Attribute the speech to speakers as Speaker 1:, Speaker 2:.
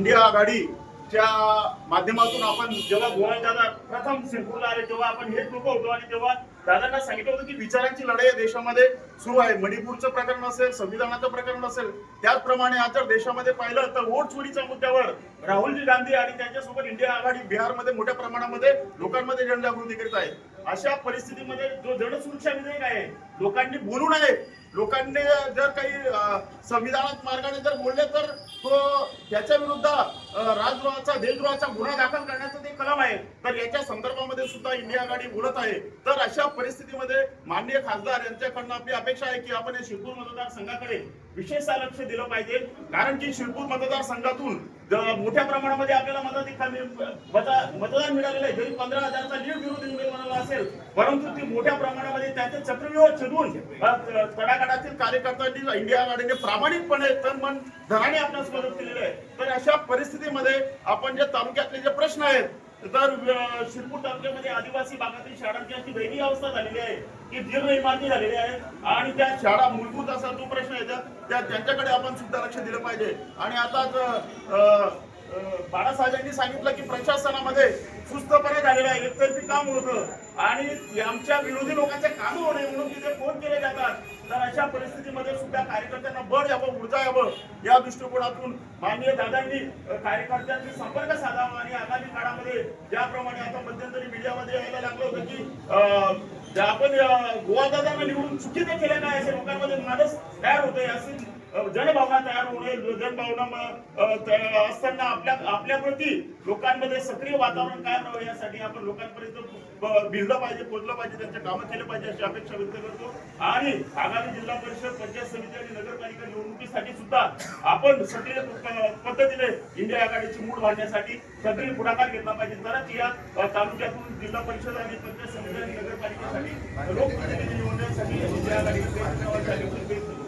Speaker 1: India आघाडी च्या माध्यमातून आपण जेव्हा गोवन दादा प्रथम सिरपूरला आले तेव्हा आपण हेच लोक होतो. आणि तेव्हा दादांना सांगितलं होतं की विचारांची लढाई या देशामध्ये सुरू आहे. मणिपूरचं प्रकरण असेल संविधानाचं प्रकरण असेल त्याचप्रमाणे आज जर देशामध्ये पाहिलं तर वोट चोरीच्या मुद्द्यावर राहुलजी गांधी आणि त्यांच्यासोबत इंडिया आघाडी बिहारमध्ये मोठ्या प्रमाणामध्ये लोकांमध्ये जनजागृती करीत आहे. अशा परिस्थितीमध्ये जो जनसुरक्षा विधेयक आहे लोकांनी बोलू नये. लोकांनी जर काही संविधानात मार्गाने जर बोलले तर तो त्याच्या विरुद्ध राजद्रोहाचा देशद्रोहाचा गुन्हा दाखल करण्याचा ते कलम आहे. तर याच्या संदर्भामध्ये सुद्धा इंडिया आघाडी बोलत आहे. तर अशा परिस्थितीमध्ये माननीय खासदार यांच्याकडनं आपली अपेक्षा आहे की आपण या शिरपूर मतदारसंघाकडे विशेष लक्ष दिलं पाहिजे. कारण की शिरपूर मतदारसंघातून मोठ्या प्रमाणामध्ये आपल्याला मताधिकार मतदान मिळालेलं आहे. जरी पंधरा हजारचा लीड विरोधी उमेदवाराला असेल परंतु ती मोठ्या प्रमाणामध्ये त्याचे चक्रव्यूह छेदून तडागडातील कार्यकर्त्यांनी इंडिया आघाडीने प्रामाणिकपणे तन मन धनाने आपल्यास मदत केलेली आहे. तर अशा परिस्थितीमध्ये आपण जे तालुक्यातले जे प्रश्न आहेत तर शिरपूर तालुक्यामध्ये आदिवासी भागातील शाळांची अशी दैनीय अवस्था झालेली आहे की दीर्घ इमारती झालेली आहे आणि त्या शाळा मूलभूत असा त्या- त्यांच्याकडे आपण सुद्धा लक्ष दिलं पाहिजे. आणि आता बाळासाहेबांनी सांगितलं की प्रशासनामध्ये सुस्तपणे झालेलं आहे. एकतर्फी काम होतं. आणि आमच्या विरोधी लोकांचे काम होऊ नये म्हणून तिथे फोन केले जातात. तर अशा परिस्थितीमध्ये सुद्धा कार्यकर्त्यांना बळ यावं ऊर्जा यावं या दृष्टिकोनातून माननीय दादांनी कार्यकर्त्यांनी कार्यकर्त्यांशी संपर्क साधावा. आणि आगामी काळामध्ये ज्याप्रमाणे आता मध्यंतरी मीडियामध्ये यायला लागलं होतं की आपण गोवा दादांना निवडून चुकीचं केलं काय असे लोकांमध्ये मानस तयार होतोय अशी जनभावना तयार होणे जनभावना असताना आपल्या आपल्या प्रती लोकांमध्ये सक्रिय वातावरण काय राहावं यासाठी आपण लोकांपर्यंत भिजलं पाहिजे पोचलं पाहिजे त्यांच्या कामं केलं पाहिजे अशी अपेक्षा व्यक्त करतो. आणि आगामी जिल्हा परिषद पंचायत समिती आणि नगरपालिका निवडणुकीसाठी सुद्धा आपण सक्रिय पद्धतीने इंडिया आघाडीची मूड बांधण्यासाठी सक्रिय पुढाकार घेतला पाहिजे. तरच या तालुक्यातून जिल्हा परिषद आणि पंचायत समिती आणि नगरपालिकेसाठी लोकप्रतिनिधी निवडण्यासाठी इंडिया आघाडीचे